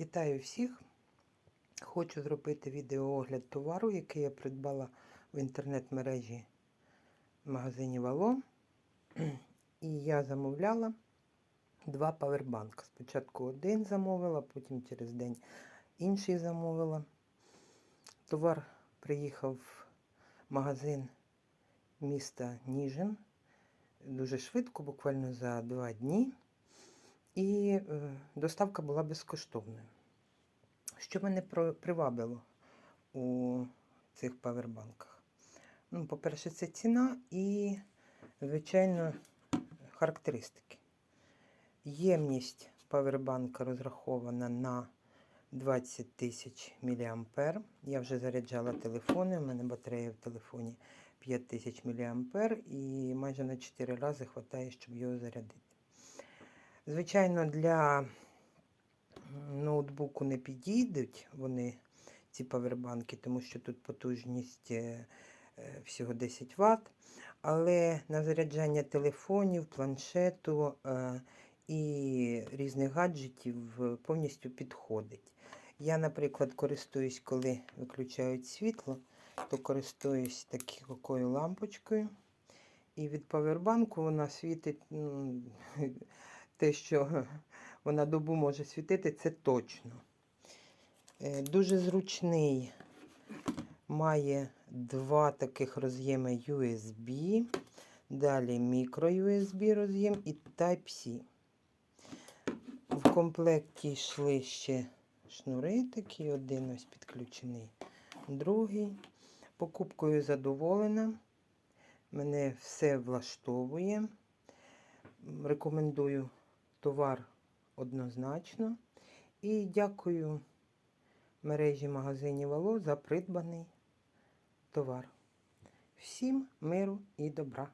Вітаю всіх! Хочу зробити відеоогляд товару, який я придбала в інтернет-мережі в магазині Вало. І я замовляла два павербанки. Спочатку один замовила, потім через день інший замовила. Товар приїхав в магазин міста Ніжин дуже швидко, буквально за два дні. І е, доставка була безкоштовною. Що мене привабило у цих павербанках? Ну, по-перше, це ціна і, звичайно, характеристики. Ємність павербанка розрахована на 20 тисяч мА. Я вже заряджала телефони, у мене батарея в телефоні 5000 мА і майже на 4 рази вистачає, щоб його зарядити. Звичайно, для ноутбуку не підійдуть вони, ці павербанки, тому що тут потужність е, е, всього 10 Вт. Але на заряджання телефонів, планшету е, і різних гаджетів повністю підходить. Я, наприклад, користуюсь, коли виключають світло, то користуюсь такою лампочкою. І від павербанку вона світить ну, те, що вона добу може світити, це точно. Е, Дуже зручний. Має два таких роз'єми USB, далі мікро USB роз'єм і Type-C. В комплекті йшли ще шнури такі, один ось підключений, другий. Покупкою задоволена. Мене все влаштовує. Рекомендую товар однозначно. І дякую мережі магазинів Вало за придбаний товар. Всім миру і добра!